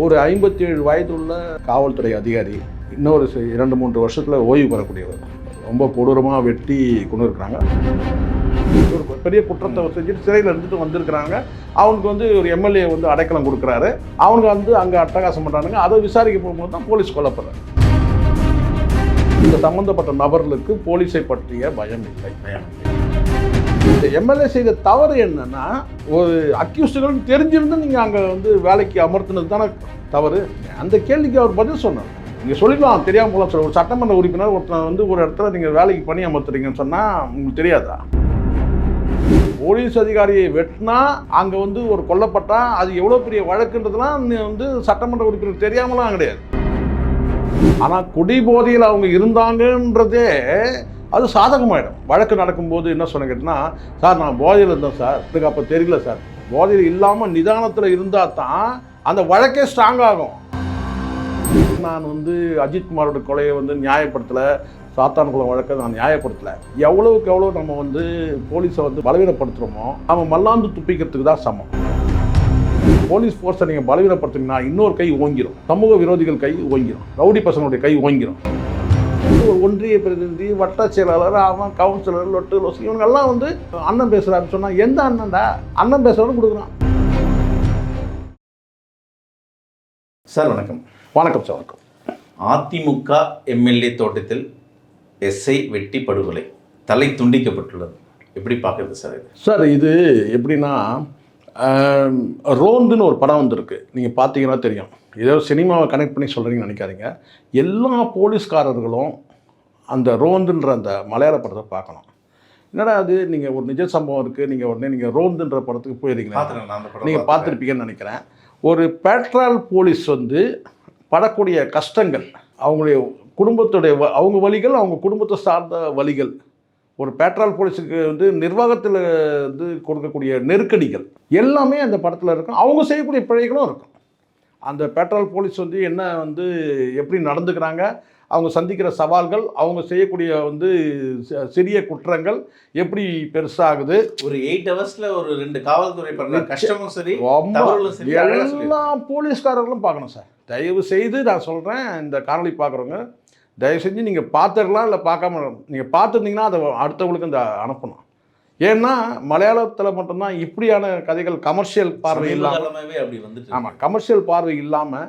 ஒரு ஐம்பத்தி ஏழு வயதுள்ள காவல்துறை அதிகாரி இன்னொரு இரண்டு மூன்று வருஷத்தில் ஓய்வு பெறக்கூடியவர். ரொம்ப கொடூரமாக வெட்டி கொண்டு இருக்கிறாங்க ஒரு பெரிய குற்றத்தை செஞ்சுட்டு சிறையில் இருந்துட்டு வந்திருக்கிறாங்க. அவனுக்கு வந்து ஒரு எம்எல்ஏ வந்து அடைக்கலம் கொடுக்குறாரு. அவனுக்கு வந்து அங்கே அட்டகாசம் பண்ணுறானுங்க அதை விசாரிக்க போகும்போது தான் போலீஸ் கொல்லப்படுறாங்க இந்த சம்மந்தப்பட்ட நபர்களுக்கு போலீஸை பற்றிய பயம் இல்லை. இந்த எம்எல்ஏ செய்த தவறு என்னன்னா ஒரு அக்யூஸ்டுகள் தெரிஞ்சிருந்து நீங்கள் அங்கே வந்து வேலைக்கு அமர்த்தினது தானே தவறு. அந்த கேள்விக்கு அவர் பதில் சொன்னார். நீங்கள் சொல்லிக்கலாம் தெரியாமல் போல சொல்ல. ஒரு சட்டமன்ற உறுப்பினர் ஒருத்தன் வந்து ஒரு இடத்துல நீங்கள் வேலைக்கு பணி அமர்த்துறீங்கன்னு சொன்னால் உங்களுக்கு தெரியாதா? போலீஸ் அதிகாரியை வெட்டினா அங்கே வந்து ஒரு கொல்லப்பட்டா அது எவ்வளோ பெரிய வழக்குன்றதுலாம் நீ வந்து சட்டமன்ற உறுப்பினர் தெரியாமலாம் கிடையாது. ஆனால் குடி போதையில் அவங்க இருந்தாங்கன்றதே அது சாதகமாயிடும். வழக்கு நடக்கும்போது என்ன சொன்ன கேட்டினா சார் நான் போதையில் இருந்தேன் சார். எனக்கு அப்போ தெரியல சார். போதையில் இல்லாமல் நிதானத்தில் இருந்தால் தான் அந்த வழக்கே ஸ்ட்ராங் ஆகும். நான் வந்து அஜித்குமாரோட கொலையை வந்து நியாயப்படுத்தலை. சாத்தான்குளம் வழக்கை நான் நியாயப்படுத்தலை. எவ்வளவுக்கு எவ்வளோ நம்ம வந்து போலீஸை வந்து பலவீனப்படுத்துகிறோமோ அவன் மல்லாந்து துப்பிக்கிறதுக்கு தான் சமம். போலீஸ் ஃபோர்ஸை நீங்கள் பலவீனப்படுத்தினீங்கன்னா இன்னொரு கை ஓங்கிடும் சமூக விரோதிகள் கை ஓங்கிடும் ரவுடி பசங்களுடைய கை ஓங்கிடும் ஒன்றிய பிரதிநிதி வட்ட செயலாளர் அவன் கவுன்சிலர் லொட்டு லொசு இவங்கெல்லாம் வந்து அண்ணன் பேசுகிறாருன்னு சொன்னால் எந்த அண்ணன்டா? அண்ணன் பேசுகிறவங்க கொடுக்குறான். சார் வணக்கம். வணக்கம் சார் வணக்கம். அதிமுக எம்எல்ஏ தோட்டத்தில் எஸ்ஐ வெட்டி படுகொலை. தலை துண்டிக்கப்பட்டுள்ளது. எப்படி பார்க்குறது சார் இது? சார் இது எப்படின்னா ரோந்துன்னு ஒரு படம் வந்திருக்கு. நீங்கள் பார்த்தீங்கன்னா தெரியும். ஏதோ சினிமாவை கனெக்ட் பண்ணி சொல்கிறீங்கன்னு நினைக்காதீங்க. எல்லா போலீஸ்காரர்களும் அந்த ரோந்துன்ற அந்த மலையாள படத்தை பார்க்கணும். என்னடா அது? நீங்கள் ஒரு நிஜ சம்பவம் இருக்குது நீங்கள் உடனே நீங்கள் ரோந்துன்ற படத்துக்கு படம் நீங்கள் பார்த்துருப்பீங்கன்னு நினைக்கிறேன். ஒரு பெட்ரோல் போலீஸ் வந்து படக்கூடிய கஷ்டங்கள் அவங்களுடைய குடும்பத்துடைய வ- அவங்க வழிகள் அவங்க குடும்பத்தை சார்ந்த வழிகள் ஒரு பெட்ரோல் போலீஸுக்கு வந்து நிர்வாகத்தில் வந்து கொடுக்கக்கூடிய நெருக்கடிகள் எல்லாமே அந்த படத்தில் இருக்கும். அவங்க செய்யக்கூடிய பிழைகளும் இருக்கும். அந்த பெட்ரோல் போலீஸ் வந்து என்ன வந்து எப்படி நடந்துக்கிறாங்க? அவங்க சந்திக்கிற சவால்கள் அவங்க செய்யக்கூடிய வந்து சிறிய குற்றங்கள் எப்படி பெருசாகுது? ஒரு எயிட் ஹவர்ஸ்ல ஒரு ரெண்டு காவல்துறை பண்ற கஷ்டமும் சரி. எல்லா போலீஸ்காரர்களும் பார்க்கணும் சார். தயவு செய்து நான் சொல்கிறேன் இந்த காணொளி பார்க்குறவங்க தயவு செஞ்சு நீங்கள் பார்த்துடலாம் இல்லை பார்க்காம நீங்கள் பார்த்துருந்தீங்கன்னா அதை அடுத்தவங்களுக்கு இந்த அனுப்பணும். ஏன்னா மலையாளத்தில் மட்டும்தான் இப்படியான கதைகள் கமர்ஷியல் பார்வை இல்லாமல் அப்படி வந்துட்டு ஆமாம் கமர்ஷியல் பார்வை இல்லாமல்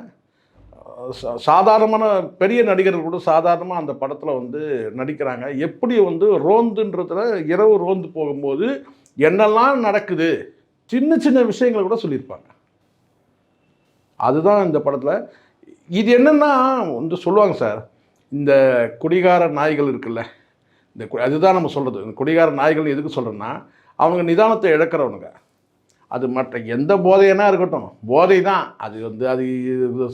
சாதாரணமான பெரிய நடிகர்கள் கூட சாதாரணமாக அந்த படத்தில் வந்து நடிக்கிறாங்க. எப்படி வந்து ரோந்துன்றதுல இரவு ரோந்து போகும்போது என்னெல்லாம் நடக்குது சின்ன சின்ன விஷயங்களை கூட சொல்லியிருப்பாங்க. அதுதான் இந்த படத்தில். இது என்னென்னா வந்து சொல்லுவாங்க சார் இந்த குடிகார நாய்கள் இருக்குல்ல இந்த அதுதான் நம்ம சொல்கிறது இந்த குடிகார நாய்கள் எதுக்கு சொல்கிறேன்னா அவங்க நிதானத்தை இழக்கிறவனுங்க. அது மற்ற எந்த போதையனா இருக்கட்டும். போதை தான். அது வந்து அது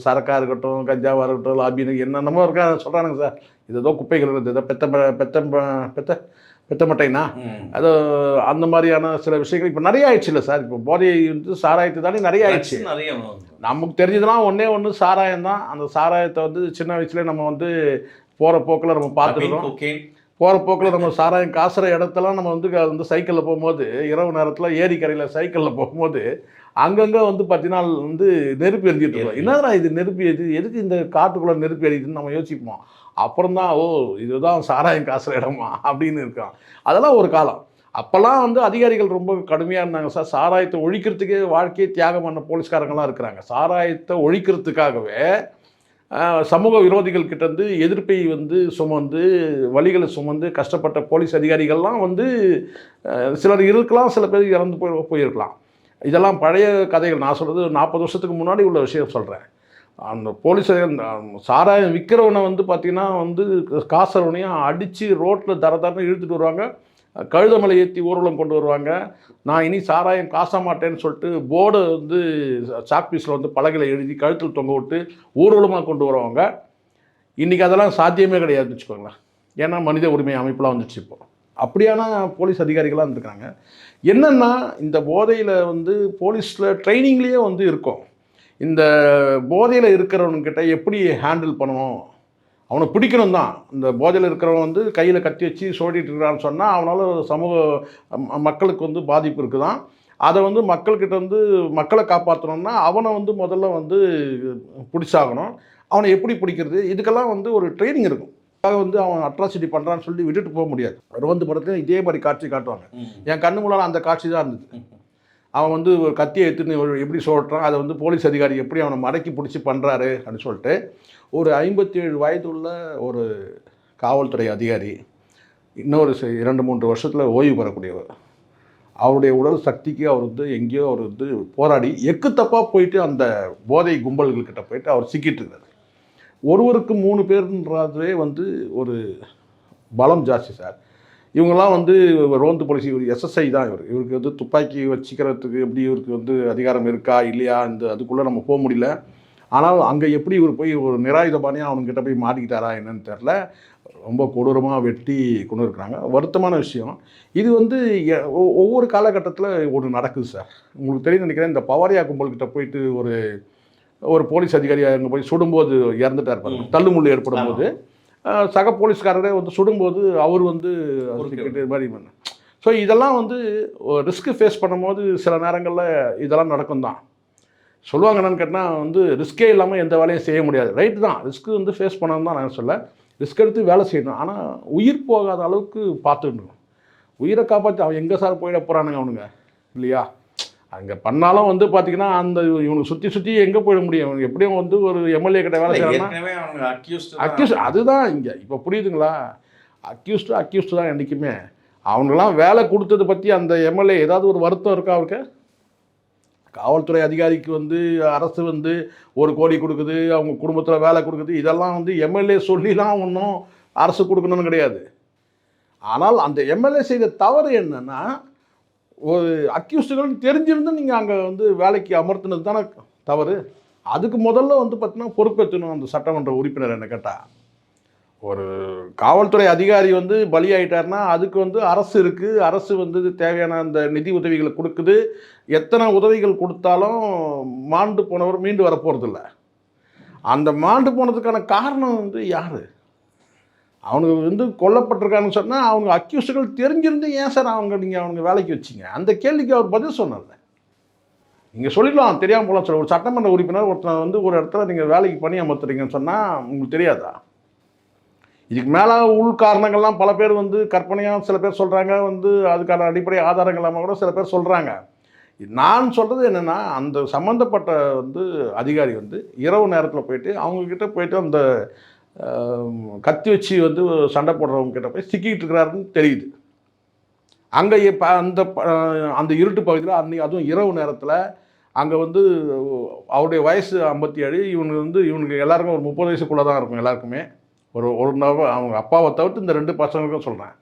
சரக்காக இருக்கட்டும் கஞ்சாவாக இருக்கட்டும் லாபின்னு என்னென்னமோ இருக்கா சொல்கிறானுங்க சார். இது ஏதோ குப்பைகள் இருக்குது. ஏதோ பெத்த பெத்த பெத்த பெத்த மட்டைனா. அது அந்த மாதிரியான சில விஷயங்கள் இப்போ நிறைய ஆயிடுச்சு இல்லை சார். இப்போ போதை வந்து சாராயத்து தானே நிறைய ஆயிடுச்சு. நிறைய நமக்கு தெரிஞ்சதெல்லாம் ஒன்றே ஒன்று சாராயம் தான். அந்த சாராயத்தை வந்து சின்ன வயசுலேயே நம்ம வந்து போகிற போக்கில் நம்ம பார்த்துருக்கோம். போகிற போக்கில் நம்ம சாராயம் காசுற இடத்தெல்லாம் நம்ம வந்து வந்து சைக்கிளில் போகும்போது இரவு நேரத்தில் ஏரிக்கரையில் சைக்கிளில் போகும்போது அங்கங்கே வந்து பார்த்தீங்கன்னா வந்து நெருப்பு எரிஞ்சிட்டு இருக்கோம். என்னடா இது நெருப்பு எரியுது எதுக்கு இந்த காட்டுக்குள்ளே நெருப்பு எரியுதுன்னு நம்ம யோசிப்போம். அப்புறம் தான் ஓ இதுதான் சாராயம் காசுற இடமா அப்படின்னு இருக்கான். அதெல்லாம் ஒரு காலம். அப்போல்லாம் வந்து அதிகாரிகள் ரொம்ப கடுமையாக இருந்தாங்க சார். சாராயத்தை ஒழிக்கிறதுக்கே வாழ்க்கையை தியாகம் பண்ண போலீஸ்காரங்களாம் இருக்கிறாங்க. சாராயத்தை ஒழிக்கிறதுக்காகவே சமூக விரோதிகள் கிட்டேருந்து எதிர்ப்பை வந்து சுமந்து வழிகளை சுமந்து கஷ்டப்பட்ட போலீஸ் அதிகாரிகள்லாம் வந்து சிலர் இருக்கலாம் சில பேர் இறந்து போய் போயிருக்கலாம். இதெல்லாம் பழைய கதைகள். நான் சொல்கிறது நாற்பது வருஷத்துக்கு முன்னாடி உள்ள விஷயம் சொல்கிறேன் அந்த போலீஸ் சாராயம் விற்கிறவனை வந்து பார்த்திங்கன்னா வந்து காசரவனையும் அடித்து ரோட்டில் தர தரன்னு இழுத்துட்டு வருவாங்க. கழுதமலை ஏற்றி ஊர்வலம் கொண்டு வருவாங்க. நான் இனி சாராயம் காச மாட்டேன்னு சொல்லிட்டு போர்டை வந்து சாக் பீஸில் வந்து பலகையில் எழுதி கழுத்தில் தொங்க விட்டு ஊர்வலமாக கொண்டு வருவாங்க. இன்றைக்கி அதெல்லாம் சாத்தியமே கிடையாதுன்னு வச்சுக்கோங்களேன். ஏன்னா மனித உரிமை அமைப்பெலாம் வந்துடுச்சு இப்போ. அப்படியான போலீஸ் அதிகாரிகளாக இருந்திருக்காங்க. என்னென்னா இந்த போதையில் வந்து போலீஸில் ட்ரைனிங்லேயே வந்து இருக்கும். இந்த போதையில் இருக்கிறவன்கிட்ட எப்படி ஹேண்டில் பண்ணணும்? அவனை பிடிக்கணும் தான் இந்த போதையில் இருக்கிறவன் வந்து கையில் கத்தி வச்சு சோடிட்டு இருக்கிறான்னு சொன்னால் அவனால் சமூக ம- மக்களுக்கு வந்து பாதிப்பு இருக்குதான். அதை வந்து மக்கள்கிட்ட வந்து மக்களை காப்பாற்றணும்னா அவனை வந்து முதல்ல வந்து பிடிச்சாகணும். அவனை எப்படி பிடிக்கிறது? இதுக்கெல்லாம் வந்து ஒரு ட்ரைனிங் இருக்கும். அதுக்காக வந்து அவன் அட்ராசிட்டி பண்ணுறான்னு சொல்லி விட்டுட்டு போக முடியாது. ரோந்து படத்தில் இதே மாதிரி காட்சி காட்டுவாங்க. என் கண்ணு முன்னால் அந்த காட்சி தான் இருந்தது. அவன் வந்து ஒரு கத்தியை எடுத்துன்னு எப்படி சொல்கிறான் அதை வந்து போலீஸ் அதிகாரி எப்படி அவனை மடக்கி பிடிச்சி பண்ணுறாரு அப்படின்னு சொல்லிட்டு ஒரு ஐம்பத்தேழு வயதுள்ள ஒரு காவல்துறை அதிகாரி இன்னொரு இரண்டு மூன்று வருஷத்தில் ஓய்வு பெறக்கூடியவர். அவருடைய உடல் சக்திக்கு அவர் வந்து எங்கேயோ அவர் வந்து போராடி எக்கு தப்பாக போயிட்டு அந்த போதை கும்பல்கள்கிட்ட போயிட்டு அவர் சிக்கிட்டு இருக்கார். ஒருவருக்கு மூணு பேருன்றதே வந்து ஒரு பலம் ஜாஸ்தி சார். இவங்கெல்லாம் வந்து ரோந்து போலீஸ் இவர் எஸ்எஸ்ஐ தான் இவர். இவருக்கு வந்து துப்பாக்கி வச்சுக்கிறதுக்கு எப்படி இவருக்கு வந்து அதிகாரம் இருக்கா இல்லையா இந்த அதுக்குள்ளே நம்ம போக முடியல. ஆனால் அங்கே எப்படி இவர் போய் ஒரு நிராயுதபாணியாக அவனுக்கிட்ட போய் மாட்டிக்கிட்டாரா என்னன்னு தெரில ரொம்ப கொடூரமாக வெட்டி கொண்டு இருக்கிறாங்க. வருத்தமான விஷயம். இது வந்து ஒவ்வொரு காலகட்டத்தில் ஒன்று நடக்குது சார். உங்களுக்கு தெரியும் நினைக்கிறேன் இந்த பவாரியா கும்பல்கிட்ட போயிட்டு ஒரு ஒரு போலீஸ் அதிகாரி அங்கே போய் சுடும்போது இறந்துட்டார் பாருங்க. தள்ளுமுள்ளு ஏற்படும் போது சக போலீஸ்காரரே வந்து சுடும்போது அவர் வந்து மாதிரி ஸோ இதெல்லாம் வந்து ரிஸ்க்கு ஃபேஸ் பண்ணும்போது சில நேரங்களில் இதெல்லாம் நடக்கும் தான் சொல்லுவாங்க என்னன்னு கேட்டால் வந்து ரிஸ்கே இல்லாமல் எந்த வேலையும் செய்ய முடியாது. ரைட்டு தான். ரிஸ்க்கு வந்து ஃபேஸ் பண்ணணும் தான் நான் சொல்ல. ரிஸ்க் எடுத்து வேலை செய்யணும். ஆனால் உயிர் போகாத அளவுக்கு பார்த்துக்கணும். உயிரை காப்பாற்றி அவன் எங்கே சார் போயிட போகிறானுங்க அவனுங்க? இல்லையா? அங்கே பண்ணாலும் வந்து பார்த்தீங்கன்னா அந்த இவனுக்கு சுற்றி சுற்றி எங்கே போயிட முடியும்? இவனுக்கு எப்படியும் வந்து ஒரு எம்எல்ஏ கிட்ட வேலை அவங்க அக்யூஸ்ட் அதுதான் இங்கே. இப்போ புரியுதுங்களா? அக்யூஸ்டு அக்யூஸ்டு தான் என்றைக்குமே அவங்களாம் வேலை கொடுத்ததை பற்றி அந்த எம்எல்ஏ ஏதாவது ஒரு வருத்தம் இருக்கா அவருக்கு? காவல்துறை அதிகாரிக்கு வந்து அரசு வந்து ஒரு கோடி கொடுக்குது அவங்க குடும்பத்தில் வேலை கொடுக்குது. இதெல்லாம் வந்து எம்எல்ஏ சொல்லிலாம் ஒன்றும் அரசு கொடுக்கணும்னு கிடையாது. ஆனால் அந்த எம்எல்ஏ செய்த தவறு என்னன்னா ஒரு அக்யூஸ்டுகள் தெரிஞ்சிருந்து நீங்கள் அங்கே வந்து வேலைக்கு அமர்த்தினது தானே தவறு? அதுக்கு முதல்ல வந்து பார்த்தீங்கன்னா பொறுப்பேற்றணும் அந்த சட்டமன்ற உறுப்பினர் என்ன கேட்டால் ஒரு காவல்துறை அதிகாரி வந்து பலியாயிட்டார்னா அதுக்கு வந்து அரசு இருக்குது அரசு வந்து தேவையான அந்த நிதி உதவிகளை கொடுக்குது. எத்தனை உதவிகள் கொடுத்தாலும் மாண்டு போனவர் மீண்டு வரப்போகிறதில்ல அந்த மாண்டு போனதுக்கான காரணம் வந்து யார்? அவனுக்கு வந்து கொல்லப்பட்டிருக்காங்கன்னு சொன்னால் அவங்க அக்யூஸ்டுகள் தெரிஞ்சிருந்து ஏன் சார் அவங்க நீங்கள் அவங்க வேலைக்கு வச்சிங்க? அந்த கேள்விக்கு அவர் பதில் சொன்னார்ல. நீங்கள் சொல்லிடலாம் தெரியாமல் போகலாம் சொல்ல ஒரு சட்டமன்ற உறுப்பினர் ஒருத்தனை வந்து ஒரு இடத்துல நீங்கள் வேலைக்கு பணி அமர்த்துறீங்கன்னு சொன்னால் உங்களுக்கு தெரியாதா? இதுக்கு மேலே உள் காரணங்கள்லாம் பல பேர் வந்து கற்பனையாக சில பேர் சொல்கிறாங்க வந்து அதுக்கான அடிப்படை ஆதாரங்கள் இல்லாமல் கூட சில பேர் சொல்கிறாங்க நான் சொல்கிறது என்னென்னா அந்த சம்மந்தப்பட்ட வந்து அதிகாரி வந்து இரவு நேரத்தில் போயிட்டு அவங்கக்கிட்ட போயிட்டு அந்த கத்தி வச்சு வந்து சண்டை போடுறவங்க கிட்ட போய் சிக்கிட்டு இருக்கிறாருன்னு தெரியுது. அங்கே இப்போ அந்த அந்த இருட்டு பகுதியில் அன்னைக்கு அதுவும் இரவு நேரத்தில் அங்கே வந்து அவருடைய வயசு ஐம்பத்தி ஏழு இவனுக்கு வந்து இவனுக்கு எல்லாருக்கும் ஒரு முப்பது வயசுக்குள்ளே தான் இருக்கும் எல்லாருக்குமே. ஒரு ஒரு அவங்க அப்பாவை தவிர்த்து இந்த ரெண்டு பசங்களுக்கும் சொல்கிறேன்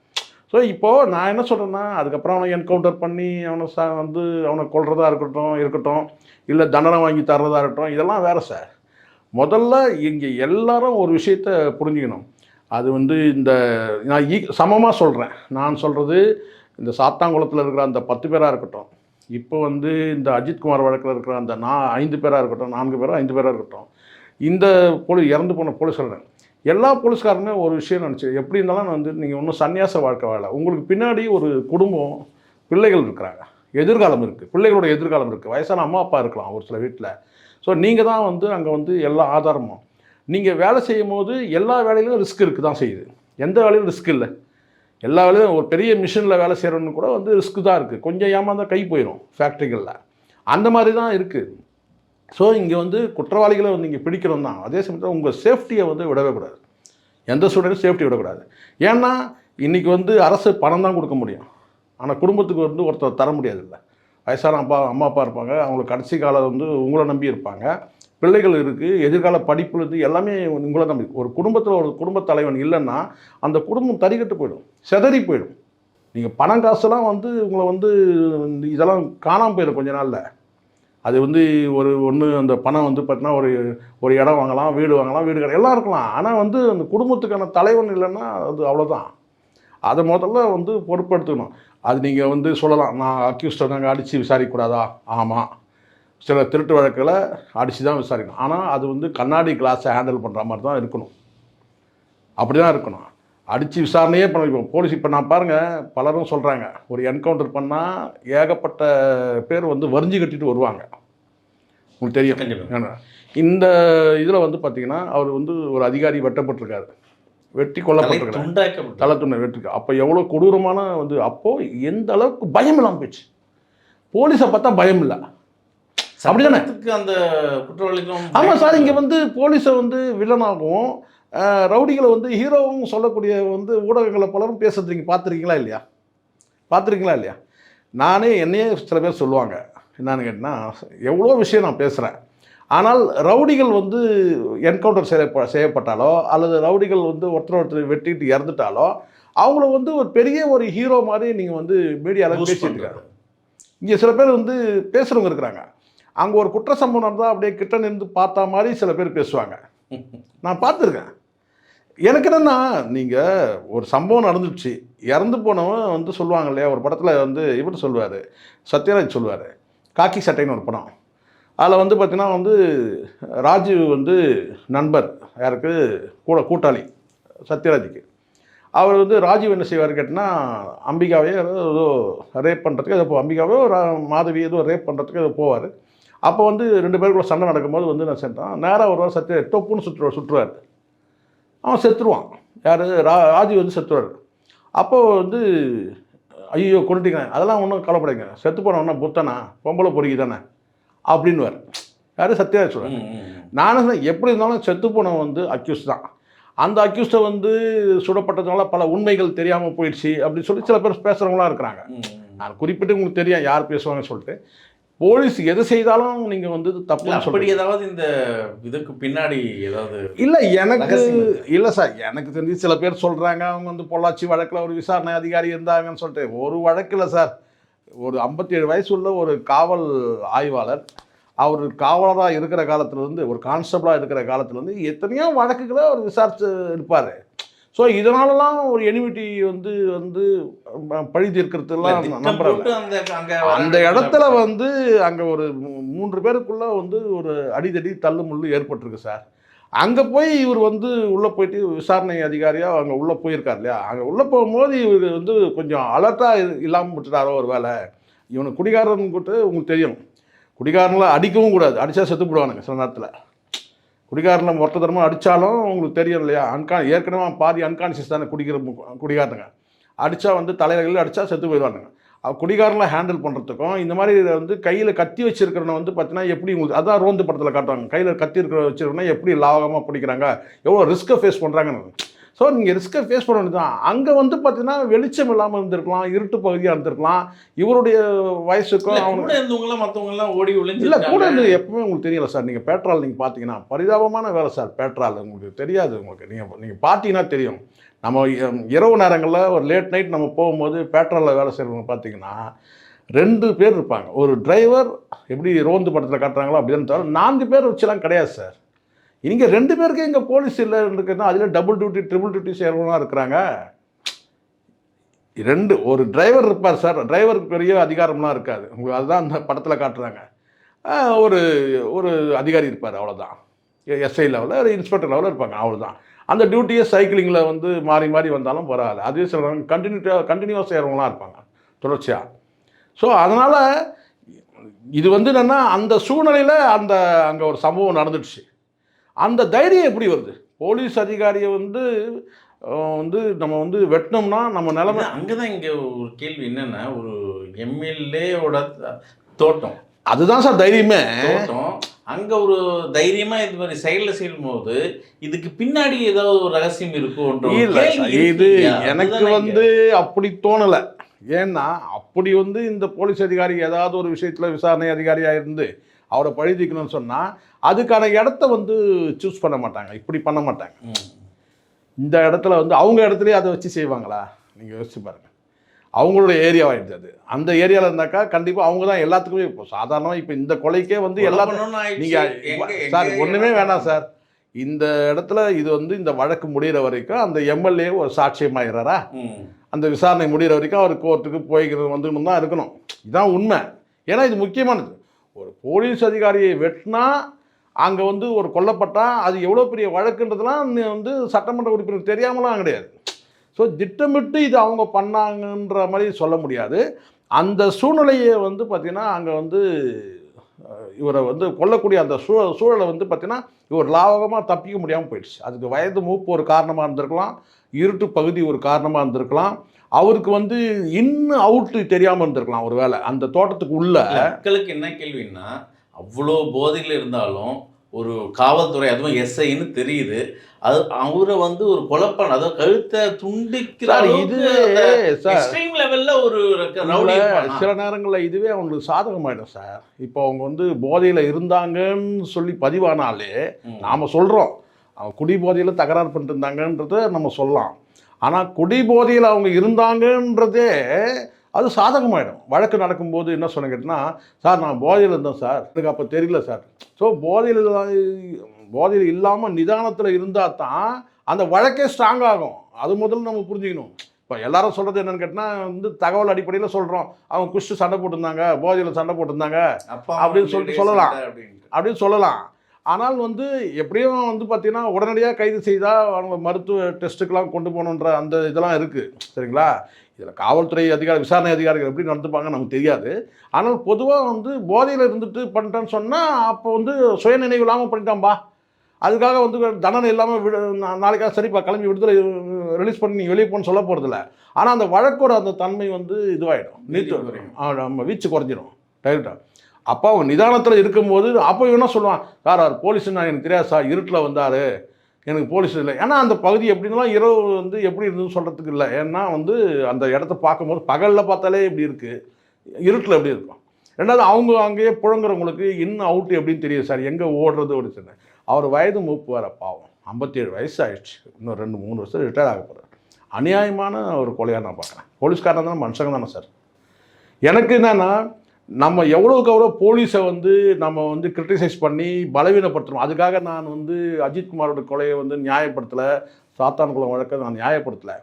ஸோ இப்போது நான் என்ன சொல்கிறேன்னா அதுக்கப்புறம் அவனை என்கவுண்டர் பண்ணி அவனை ச வந்து அவனை கொல்றதா இருக்கட்டும் இருக்கட்டும் இல்லை தண்டனை வாங்கி தர்றதா இருக்கட்டும் இதெல்லாம் வேறு சார் முதல்ல இங்கே எல்லாரும் ஒரு விஷயத்த புரிஞ்சுக்கணும். அது வந்து இந்த நான் ஈ சமமாக சொல்கிறேன் நான் சொல்கிறது இந்த சாத்தாங்குளத்தில் இருக்கிற அந்த பத்து பேராக இருக்கட்டும். இப்போ வந்து இந்த அஜித்குமார் வழக்கில் இருக்கிற அந்த நா ஐந்து பேராக இருக்கட்டும் நான்கு பேராக ஐந்து பேராக இருக்கட்டும். இந்த போலீஸ் இறந்து போன போலீஸ் சொல்கிறேன் எல்லா போலீஸ்காரனுமே ஒரு விஷயம் நினச்சி எப்படி இருந்தாலும் நான் வந்து நீங்கள் ஒன்றும் சன்னியாச வாழ்க்கை வாழ உங்களுக்கு பின்னாடி ஒரு குடும்பம் பிள்ளைகள் இருக்கிறாங்க. எதிர்காலம் இருக்குது பிள்ளைகளோட எதிர்காலம் இருக்குது வயசான அம்மா அப்பா இருக்கலாம் ஒரு சில வீட்டில் ஸோ நீங்கள் தான் வந்து அங்கே வந்து எல்லா ஆதாரமும். நீங்கள் வேலை செய்யும் போது எல்லா வேலையிலும் ரிஸ்க் இருக்குது தான் செய்யுது. எந்த வேலையும் ரிஸ்க் இல்லை. எல்லா வேலையும் ஒரு பெரிய மிஷினில் வேலை செய்கிறவனு கூட வந்து ரிஸ்க் தான் இருக்குது கொஞ்சம் ஏமாந்தா கை போயிடும் ஃபேக்ட்ரிகளில் அந்த மாதிரி தான் இருக்குது ஸோ இங்கே வந்து குற்றவாளிகளை வந்து இங்கே பிடிக்கிறோம் தான் அதே சமயத்தில் உங்கள் சேஃப்டியை வந்து விடவே கூடாது. எந்த சூழலும் சேஃப்டி விடக்கூடாது. ஏன்னா இன்றைக்கி வந்து அரசு பணம் தான் கொடுக்க முடியும். ஆனால் குடும்பத்துக்கு வந்து ஒருத்தர் தர முடியாது இல்லை வயசான அப்பா அம்மா அப்பா இருப்பாங்க. அவங்களுக்கு கடைசி காலம் வந்து உங்களை நம்பி இருப்பாங்க. பிள்ளைகள் இருக்குது எதிர்கால படிப்புலேருந்து எல்லாமே உங்களை நம்பி ஒரு குடும்பத்தில் ஒரு குடும்ப தலைவன் இல்லைன்னா அந்த குடும்பம் தறிகட்டு போயிடும் செதறி போயிடும். நீங்கள் பணம் காசுலாம் வந்து உங்களை வந்து இதெல்லாம் காணாமல் போயிடும் கொஞ்ச நாளில். அது வந்து ஒரு ஒன்று அந்த பணம் வந்து பார்த்தீங்கன்னா ஒரு ஒரு இடம் வாங்கலாம் வீடு வாங்கலாம் வீடு கடை எல்லாம் இருக்கலாம். ஆனால் வந்து அந்த குடும்பத்துக்கான தலைவன் இல்லைன்னா அது அவ்வளோதான் அதை முதல்ல வந்து பொறுப்பெடுத்துக்கணும் அது நீங்கள் வந்து சொல்லலாம். நான் அக்யூஸ்டை நாங்கள் அடித்து விசாரிக்கக்கூடாதா? ஆமாம் சில திருட்டு வழக்கில் அடித்து தான் விசாரிக்கணும். ஆனால் அது வந்து கண்ணாடி கிளாஸை ஹேண்டில் பண்ணுற மாதிரி தான் இருக்கணும். அப்படி தான் இருக்கணும். அடித்து விசாரணையே பண்ண இப்போ போலீஸ் இப்போ நான் பாருங்கள் பலரும் சொல்கிறாங்க ஒரு என்கவுண்டர் பண்ணால் ஏகப்பட்ட பேர் வந்து வரிஞ்சு கட்டிட்டு வருவாங்க. உங்களுக்கு தெரியும். இந்த இதில் வந்து பார்த்தீங்கன்னா அவர் வந்து ஒரு அதிகாரி வெட்டப்பட்டிருக்காரு. வெட்டி தலை கொல்லப்பட்டிருக்காரு தலை துண்டை வெட்டிருக்கு அப்போ எவ்வளோ கொடூரமான வந்து அப்போது எந்த அளவுக்கு பயம் இல்லாமல் போச்சு போலீஸை பார்த்தா பயம் இல்லை. அப்படிதானே? அந்த குற்றவாளிக்கும் ஆமாம் சார் இங்கே வந்து போலீஸை வந்து வில்லனாகவும் ரவுடிகளை வந்து ஹீரோவும் சொல்லக்கூடிய வந்து ஊடகங்களை பலரும் பேசுறது நீங்கள் பார்த்துருக்கீங்களா இல்லையா? பார்த்துருக்கீங்களா இல்லையா? நானே என்னையே சில பேர் சொல்லுவாங்க. என்னன்னு கேட்டிங்கன்னா எவ்வளோ விஷயம் நான் பேசுகிறேன் ஆனால் ரவுடிகள் வந்து என்கவுண்டர் செய்ய செய்யப்பட்டாலோ அல்லது ரவுடிகள் வந்து ஒருத்தர் ஒருத்தர் வெட்டிட்டு இறந்துட்டாலோ அவங்கள வந்து ஒரு பெரிய ஒரு ஹீரோ மாதிரி நீங்கள் வந்து மீடியாவில் பேசிட்டு இருக்காங்க. இங்கே சில பேர் வந்து பேசுகிறவங்க இருக்கிறாங்க. அங்கே ஒரு குற்ற சம்பவம் நடந்தால் அப்படியே கிட்ட நின்று பார்த்தா மாதிரி சில பேர் பேசுவாங்க. நான் பார்த்துருக்கேன். எனக்கு என்னென்னா நீங்கள் ஒரு சம்பவம் நடந்துடுச்சு. இறந்து போனவன் வந்து சொல்லுவாங்க இல்லையா ஒரு படத்தில் வந்து இவர் சொல்லுவார். சத்யராஜ் சொல்லுவார். காக்கி சட்டைன்னு ஒரு படம். அதில் வந்து பார்த்திங்கன்னா வந்து ராஜீவ் வந்து நண்பர் யாருக்கு? கூட கூட்டாளி சத்யராஜுக்கு. அவர் வந்து ராஜீவ் என்ன செய்வார் கேட்டினா அம்பிகாவே ஏதோ ரேப் பண்ணுறதுக்கு ஏதோ போ- அம்பிகாவோ ரா- மாதவி ஏதோ ரேப் பண்ணுறதுக்கு ஏதோ போவார். அப்போ வந்து ரெண்டு பேருக்குள்ள சண்டை நடக்கும்போது வந்து நான் சென்றான் நேராக வருவார் சத்ய தொப்புன்னு சுற்றுவார் சுற்றுவார். அவன் செத்துருவான். யார்? ரா ராஜீவ் வந்து செத்துருவார். அப்போது வந்து ஐயோ கொண்டுட்டீங்க அதெல்லாம் ஒன்றும் கவலைப்படைங்க செத்து போனவனா புத்தனா பொம்பளை பொறுக்கி தானே அப்படின்னுவார். யார்? சத்யராஜ் சொல்கிறார். நானும் சொன்னேன், எப்படி இருந்தாலும் செத்து போனவன் வந்து அக்யூஸ் தான். அந்த அக்யூஸ்டை வந்து சுடப்பட்டதுனால பல உண்மைகள் தெரியாமல் போயிடுச்சு அப்படின்னு சொல்லி சில பேர் பேசுகிறவங்களாம் இருக்கிறாங்க. நான் குறிப்பிட்டு உங்களுக்கு தெரியும் யார் பேசுவாங்கன்னு சொல்லிட்டு. போலீஸ் எது செய்தாலும் நீங்கள் வந்து தப்புன்னு அப்படி சொல்றீங்க. ஏதாவது இந்த இதுக்கு பின்னாடி ஏதாவது இல்லை எனக்கு? இல்லை சார் எனக்கு தெரிஞ்சு சில பேர் சொல்கிறாங்க அவங்க வந்து பொள்ளாச்சி வழக்கில் ஒரு விசாரணை அதிகாரி இருந்தாங்கன்னு சொல்லிட்டு. ஒரு வழக்கில் சார். ஒரு 57 வயசு உள்ள ஒரு காவல் ஆய்வாளர் அவர் காவலராக இருக்கிற காலத்துலேருந்து ஒரு கான்ஸ்டபிளாக இருக்கிற காலத்துலேருந்து எத்தனையோ வழக்குகளை அவர் விசாரிச்சு இருப்பார். ஸோ இதனாலலாம் ஒரு எனிமிட்டி வந்து வந்து பழி தீர்க்கறதுலாம் நம்புறேன் அந்த இடத்துல வந்து அங்கே ஒரு மூன்று பேருக்குள்ள வந்து ஒரு அடிதடி தள்ளு முள்ளு ஏற்பட்டிருக்கு சார். அங்கே போய் இவர் வந்து உள்ளே போயிட்டு விசாரணை அதிகாரியாக அங்கே உள்ளே போயிருக்கார் இல்லையா? அங்கே உள்ளே போகும்போது இவர் வந்து கொஞ்சம் அலர்ட்டாக இல்லாமல் விட்டுட்டாரோ ஒரு வேலை இவனுக்கு குடிகாரன் கூட்டு உங்களுக்கு தெரியும். குடிகாரங்களை அடிக்கவும் கூடாது. அடித்தா செத்து போடுவானுங்க சில நேரத்தில். குடிகாரனை மொத்த தரமாக அடித்தாலும் உங்களுக்கு தெரியும் இல்லையா? அன்கான் ஏற்கனவே பாதி அன்கான்சியஸ் தானே குடிக்கிற குடிகாரனுங்க. அடித்தா வந்து தலையில் அடித்தா செத்து போயிடுவானுங்க. அவ குடிகாரனை ஹேண்டில் பண்ணுறதுக்கும் இந்த மாதிரி இதை வந்து கையில் கத்தி வச்சிருக்கிறவனை வந்து பார்த்தீங்கன்னா எப்படி உங்களுக்கு அதான் ரோந்து படத்தில் காட்டுவாங்க. கையில் கத்தி இருக்கிற வச்சிருக்கணும் எப்படி லாகமாக பிடிக்கிறாங்க? எவ்வளோ ரிஸ்க்கை ஃபேஸ் பண்ணுறாங்கன்னு ஸோ நீங்கள் ரிஸ்க்கை ஃபேஸ் பண்ண வேண்டியது தான் அங்கே வந்து பார்த்தீங்கன்னா வெளிச்சம் இல்லாமல் இருந்திருக்கலாம் இருட்டு பகுதியாக இருந்திருக்கலாம். இவருடைய வயசுக்கும் இல்ல, அவனுக்கு கூட இருந்தவங்க எல்லாம் மத்தவங்க எல்லாம் ஓடி ஒளிஞ்சு இல்லை கூட இருந்து எப்பவுமே உங்களுக்கு தெரியல சார். நீங்கள் பேட்ரால் நீங்கள் பார்த்தீங்கன்னா பரிதாபமான வேலை சார் பேட்ரால் உங்களுக்கு தெரியாது உங்களுக்கு. நீங்கள் நீங்கள் பார்த்தீங்கன்னா தெரியும். நம்ம இ- இரவு நேரங்களில் ஒரு லேட் நைட் நம்ம போகும்போது பேட்ரோலில் வேலை செய்கிறவங்க பார்த்தீங்கன்னா ரெண்டு பேர் இருப்பாங்க. ஒரு டிரைவர் எப்படி ரோந்து படத்தில் காட்டுறாங்களோ அப்படின்னு தவிர நான்கு பேர் வச்சுலாம் கிடையாது சார். இங்கே ரெண்டு பேருக்கு இங்கே போலீஸ் இல்லை இருக்குதுன்னா அதில் டபுள் டியூட்டி ட்ரிபிள் டியூட்டி செய்கிறவங்களாம் இருக்கிறாங்க. ரெண்டு ஒரு டிரைவர் இருப்பார் சார். டிரைவருக்கு பெரிய அதிகாரம்லாம் இருக்காது. உங்களுக்கு அதுதான் அந்த படத்தில் காட்டுறாங்க. ஒரு ஒரு அதிகாரி இருப்பார் அவ்வளோதான் எஸ்ஐ லெவலில் இன்ஸ்பெக்டர் லெவலில் இருப்பாங்க. அவ்வளோதான் அந்த டியூட்டியை சைக்கிளிங்கில் வந்து மாறி மாறி வந்தாலும் பரவாயில்ல அதே சில கண்டினியூட்டாக கண்டினியூவாக செய்கிறவங்களாம் இருப்பாங்க தொடர்ச்சியாக ஸோ அதனால் இது வந்து என்னென்னா அந்த சூழ்நிலையில் அந்த அங்கே ஒரு சம்பவம் நடந்துடுச்சு. அந்த தைரியம் எப்படி வருது? போலீஸ் அதிகாரியை வந்து வந்து நம்ம வந்து வெட்டினோம்னா நம்ம நிலைமை இல்ல, அங்கதான் இங்க ஒரு கேள்வி என்னன்னா ஒரு எம்எல்ஏவோட தோட்டம். அதுதான் சார் தைரியமே. தோட்டம். அங்க ஒரு தைரியமா இது மாதிரி செயல்ல செய்யும்போது இதுக்கு பின்னாடி ஏதாவது ஒரு ரகசியம் இருக்கும்ன்ற ஒரு இல்ல கேள்வி சார், இருக்கு இது? எனக்கு வந்து அப்படி தோணலை. ஏன்னா அப்படி வந்து இந்த போலீஸ் அதிகாரி ஏதாவது ஒரு விஷயத்தில் விசாரணை அதிகாரியாக இருந்து அவரை பழி தீர்க்கணும்னு சொன்னால் அதுக்கான இடத்த வந்து சூஸ் பண்ண மாட்டாங்க. இப்படி பண்ண மாட்டாங்க. இந்த இடத்துல வந்து அவங்க இடத்துலயே அதை வச்சு செய்வாங்களா? நீங்கள் யோசிச்சு பாருங்க. அவங்களோட ஏரியாவாகிடுது அது. அந்த ஏரியாவில் இருந்தாக்கா கண்டிப்பாக அவங்க தான் எல்லாத்துக்குமே இப்போ சாதாரணமாக இப்போ இந்த கொலைக்கே வந்து எல்லாத்துக்கும் ஆயிடுச்சு. நீங்கள் சார் ஒன்றுமே வேணாம் சார். இந்த இடத்துல இது வந்து இந்த வழக்கு முடிகிற வரைக்கும் அந்த எம்எல்ஏ ஒரு சாட்சியமாகிறாரா. அந்த விசாரணை முடிகிற வரைக்கும் அவர் கோர்ட்டுக்கு போய்க்கிறது வந்துன்னு தான் இருக்கணும். இதுதான் உண்மை. ஏன்னா இது முக்கியமானது. ஒரு போலீஸ் அதிகாரியை வெட்டினா அங்கே வந்து ஒரு கொல்லப்பட்டா அது எவ்வளோ பெரிய வழக்குன்றதுலாம் வந்து சட்டமன்ற உறுப்பினர் தெரியாமலாம் கிடையாது. ஸோ திட்டமிட்டு இது அவங்க பண்ணாங்கன்ற மாதிரி சொல்ல முடியாது. அந்த சூழ்நிலையை வந்து பார்த்திங்கன்னா அங்கே வந்து இவரை வந்து கொல்லக்கூடிய அந்த சூ சூழலை வந்து பார்த்திங்கன்னா இவர் லாவகமாக தப்பிக்க முடியாமல் போயிடுச்சு. அதுக்கு வயது மூப்பு ஒரு காரணமாக இருந்திருக்கலாம் இருட்டு பகுதி ஒரு காரணமாக இருந்திருக்கலாம். அவருக்கு வந்து இன்னும் அவுட்டு தெரியாமல் இருந்திருக்கலாம் ஒரு வேலை அந்த தோட்டத்துக்கு உள்ள மக்களுக்கு என்ன கேள்வின்னா அவ்வளோ போதையில் இருந்தாலும் ஒரு காவல்துறை அதுவும் எஸ்ஐன்னு தெரியுது அது அவரை வந்து ஒரு கொலைப்பன் அதாவது கழுத்தை துண்டிக்கிற சார் அளவுக்கு இதுவே அந்த சார் extreme levelல ஒரு? சில நேரங்களில் இதுவே அவங்களுக்கு சாதகமாயிடும் சார் இப்போ அவங்க வந்து போதையில் இருந்தாங்கன்னு சொல்லி பதிவானாலே. நாம் சொல்கிறோம் அவங்க குடி போதையில் தகராறு பண்ணிட்டு இருந்தாங்கன்றத நம்ம சொல்லலாம் ஆனால் குடி போதையில் அவங்க இருந்தாங்கன்றதே அது சாதகமாயிடும். வழக்கு நடக்கும்போது என்ன சொன்ன கேட்டினா சார் நான் போதையில் இருந்தேன் சார். எனக்கு அப்போ தெரியல சார். ஸோ போதையில் போதையில் இல்லாமல் நிதானத்தில் இருந்தால் தான் அந்த வழக்கே ஸ்ட்ராங் ஆகும். அது முதல்ல நம்ம புரிஞ்சுக்கணும். இப்போ எல்லாரும் சொல்கிறது என்னன்னு கேட்டால் வந்து தகவல் அடிப்படையில் சொல்கிறோம் அவங்க குஷ்டு சண்டை போட்டிருந்தாங்க போதையில் சண்டை போட்டிருந்தாங்க அப்பா அப்படின்னு சொல்லிட்டு சொல்லலாம். அப்படின்னு சொல்லலாம். ஆனால் வந்து எப்படியும் வந்து பார்த்தீங்கன்னா உடனடியாக கைது செய்தால் அவங்க மருத்துவ டெஸ்ட்டுக்கெல்லாம் கொண்டு போகணுன்ற அந்த இதெல்லாம் இருக்குது சரிங்களா? இதில் காவல்துறை அதிகாரி விசாரணை அதிகாரிகள் எப்படி நடந்துப்பாங்க நமக்கு தெரியாது. ஆனால் பொதுவாக வந்து போதையில் இருந்துட்டு பண்ணிட்டேன்னு சொன்னால் அப்போ வந்து சுயநினைவு இல்லாமல் பண்ணிட்டான்பா அதுக்காக வந்து தண்டனை இல்லாமல் விடு நாளைக்காக சரிப்பா கிளம்பி விடுதலை ரிலீஸ் பண்ணி நீ வெளியே போன்னு சொல்ல போகிறதில்ல ஆனால் அந்த வழக்கோட அந்த தன்மை வந்து இதுவாகிடும் நீத்து நம்ம வீச்சு குறைஞ்சிரும். டைரெக்டாக அப்போ அவன் நிதானத்தில் இருக்கும்போது அப்போ இவனா சொல்லுவான்? சார் அவர் போலீஸ்னு எனக்கு தெரியாது சார். இருட்டில் வந்தார். எனக்கு போலீஸ் இல்லை. ஏன்னா அந்த பகுதி எப்படின்னா இரவு வந்து எப்படி இருந்ததுன்னு சொல்கிறதுக்கு இல்லை. ஏன்னா வந்து அந்த இடத்த பார்க்கும்போது பகலில் பார்த்தாலே இப்படி இருக்குது இருட்டில் எப்படி இருக்கும்? ரெண்டாவது அவங்க அங்கேயே புழங்குறவங்களுக்கு இன்னும் அவுட்டு எப்படின்னு தெரியும் சார். எங்கே ஓடுறது ஒரு சின்ன அவர் வயது மூப்பு வர பாவம். ஐம்பத்தேழு வயசு ஆயிடுச்சு. இன்னும் ரெண்டு மூணு வருஷம் ரிட்டையர் ஆக போகிறார் அநியாயமான ஒரு கொலையாக நான் பார்க்குறேன். போலீஸ்காரன் தானே மனுஷங்க தானே சார். எனக்கு என்னென்னா நம்ம எவ்வளோக்கு எவ்வளோ போலீஸை வந்து நம்ம வந்து கிரிட்டிசைஸ் பண்ணி பலவீனப்படுத்துகிறோம் அதுக்காக நான் வந்து அஜித்குமாரோட கொலையை வந்து நியாயப்படுத்தலை சாத்தான் குளம் வழக்கை நான் நியாயப்படுத்தலை.